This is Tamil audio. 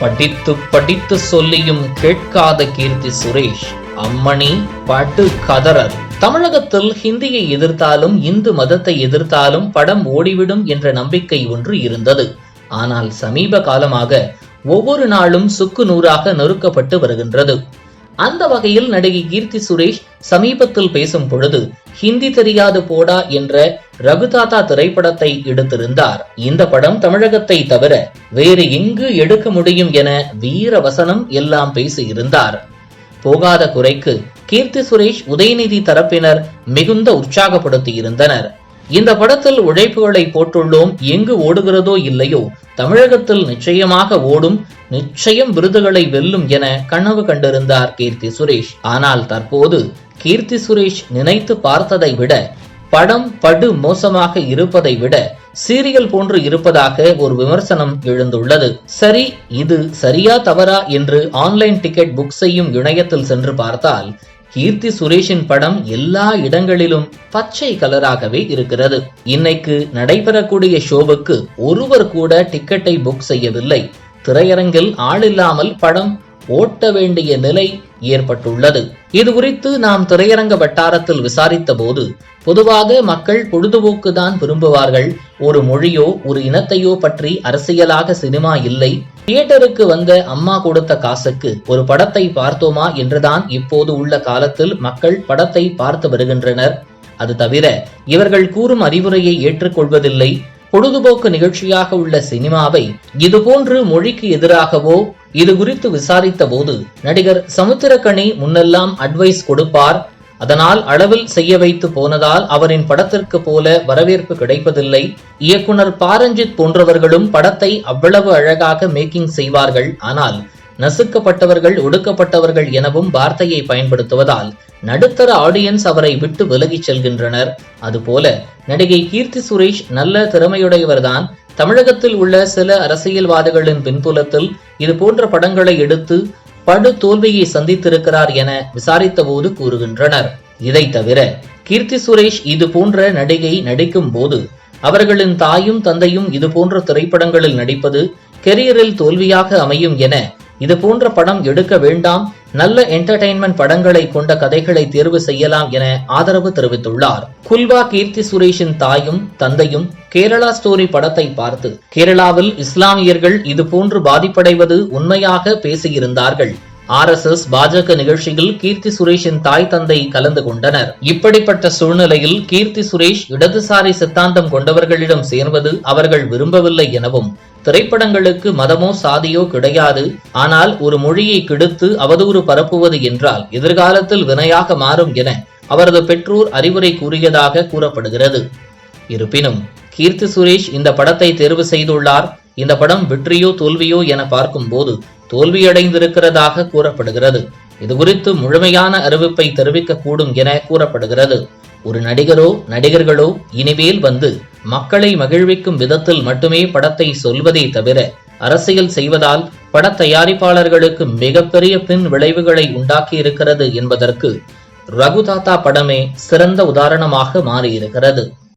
படித்து படித்து சொல்லியும் கேட்காத கீர்த்தி சுரேஷ். அம்மணி பாட்டு கதறர் தமிழகத்தில் ஹிந்தியை எதிர்த்தாலும் இந்து மதத்தை எதிர்த்தாலும் படம் ஓடிவிடும் என்ற நம்பிக்கை ஒன்று இருந்தது. ஆனால் சமீப காலமாக ஒவ்வொரு நாளும் சுக்கு நூறாக நொறுக்கப்பட்டு வருகின்றது. அந்த வகையில் நடிகை கீர்த்தி சுரேஷ் சமீபத்தில் பேசும் பொழுது ஹிந்தி தெரியாது போடா என்ற ரகுதாதா திரைப்படத்தை எடுத்திருந்தார். இந்த படம் தமிழகத்தை தவிர வேறு எங்கு எடுக்க முடியும் என வீர வசனம் எல்லாம் பேசியிருந்தார். போகாத குறைக்கு கீர்த்தி சுரேஷ் உதயநிதி தரப்பினர் மிகுந்த உற்சாகப்படுத்தி இருந்தனர் இந்த படத்தில் உழைப்புகளை போட்டுள்ளோம் எங்கு ஓடுகிறதோ இல்லையோ தமிழகத்தில் நிச்சயமாக ஓடும் நிச்சயம் விருதுகளை வெல்லும் என கனவு கண்டிருந்தார் கீர்த்தி சுரேஷ். ஆனால் தற்போது கீர்த்தி சுரேஷ் நினைத்து பார்த்ததை விட படம் படு மோசமாக இருப்பதை விட சீரியல் போன்று இருப்பதாக ஒரு விமர்சனம் எழுந்துள்ளது. சரி இது சரியா தவறா என்று ஆன்லைன் டிக்கெட் புக் செய்யும் இணையத்தில் சென்று பார்த்தால் கீர்த்தி சுரேஷின் படம் எல்லா இடங்களிலும் பச்சை கலராகவே இருக்கிறது. இன்னைக்கு நடைபெறக்கூடிய ஷோவுக்கு ஒருவர் கூட டிக்கெட்டை புக் செய்யவில்லை. திரையரங்கில் ஆளில்லாமல் படம் ஓட்ட வேண்டிய நிலை ஏற்பட்டுள்ளது. இது குறித்து நாம் திரையரங்க வட்டாரத்தில் விசாரித்த போது பொதுவாக மக்கள் பொழுதுபோக்கு தான் விரும்புவார்கள். ஒரு மொழியோ ஒரு இனத்தையோ பற்றி அரசியலாக சினிமா இல்லை. தியேட்டருக்கு வந்த அம்மா கொடுத்த காசுக்கு ஒரு படத்தை பார்த்தோமா என்றுதான் இப்போது உள்ள காலத்தில் மக்கள் படத்தை பார்த்து வருகின்றனர். அது தவிர இவர்கள் கூறும் அறிவுரையை ஏற்றுக்கொள்வதில்லை. பொழுதுபோக்கு நிகழ்ச்சியாக உள்ள சினிமாவை இதுபோன்று மொழிக்கு எதிராகவோ இது குறித்து விசாரித்த போது நடிகர் சமுத்திரக்கணி முன்னெல்லாம் அட்வைஸ் கொடுப்பார். அதனால் அளவில் செய்ய வைத்து போனதால் அவரின் படத்திற்கு போல வரவேற்பு கிடைப்பதில்லை. இயக்குனர் பாரஞ்சித் போன்றவர்களும் படத்தை அவ்வளவு அழகாக மேக்கிங் செய்வார்கள். ஆனால் நசுக்கப்பட்டவர்கள் ஒடுக்கப்பட்டவர்கள் எனவும் வார்த்தையை பயன்படுத்துவதால் நடுத்தர ஆடியன்ஸ் அவரை விட்டு விலகிச் செல்கின்றனர். அதுபோல நடிகை கீர்த்தி சுரேஷ் நல்ல திறமையுடையவர்தான். தமிழகத்தில் உள்ள சில அரசியல்வாதிகளின் பின்புலத்தில் இது போன்ற படங்களை எடுத்து படு தோல்வியை சந்தித்திருக்கிறார் என விசாரித்தபோது கூறுகின்றனர். இதை தவிர கீர்த்தி சுரேஷ் இது போன்ற நடிகை நடிக்கும் போது அவர்களின் தாயும் தந்தையும் இது போன்ற திரைப்படங்களில் நடிப்பது கெரியரில் தோல்வியாக அமையும் என இது போன்ற படம் எடுக்க வேண்டாம் நல்ல என்டர்டைன்மெண்ட் படங்களை கொண்ட கதைகளை தேர்வு செய்யலாம் என ஆதரவு தெரிவித்துள்ளார். குல்வா கீர்த்தி சுரேஷின் தாயும் தந்தையும் கேரளா ஸ்டோரி படத்தை பார்த்து கேரளாவில் இஸ்லாமியர்கள் இது போன்று பாதிப்படைவது உண்மையாக பேசியிருந்தார்கள். ஆர்எஸ்எஸ் பாஜக நிகழ்ச்சியில் கீர்த்தி சுரேஷின் தாய் தந்தை கலந்து கொண்டனர். இப்படிப்பட்ட சூழ்நிலையில் கீர்த்தி சுரேஷ் இடதுசாரி சித்தாந்தம் கொண்டவர்களிடம் சேர்வது அவர்கள் விரும்பவில்லை எனவும் திரைப்படங்களுக்கு மதமோ சாதியோ கிடையாது ஆனால் ஒரு மொழியை கெடுத்து அவதூறு பரப்புவது என்றால் எதிர்காலத்தில் வினையாக மாறும் என அவரது பெற்றோர் அறிவுரை கூறியதாக கூறப்படுகிறது. இருப்பினும் கீர்த்தி சுரேஷ் இந்த படத்தை தேர்வு செய்துள்ளார். இந்த படம் வெற்றியோ தோல்வியோ என பார்க்கும்போது தோல்வியடைந்திருக்கிறதாக கூறப்படுகிறது. இது குறித்து முழுமையான அறிவிப்பை தெரிவிக்க கூடும் என கூறப்படுகிறது. ஒரு நடிகரோ நடிகர்களோ இனிமேல் வந்து மக்களை மகிழ்விக்கும் விதத்தில் மட்டுமே படத்தை சொல்வதே தவிர அரசியல் செய்வதால் பட தயாரிப்பாளர்களுக்கு மிகப்பெரிய பின் விளைவுகளை உண்டாக்கி இருக்கிறது என்பதற்கு ரகுதாத்தா படமே சிறந்த உதாரணமாக மாறியிருக்கிறது.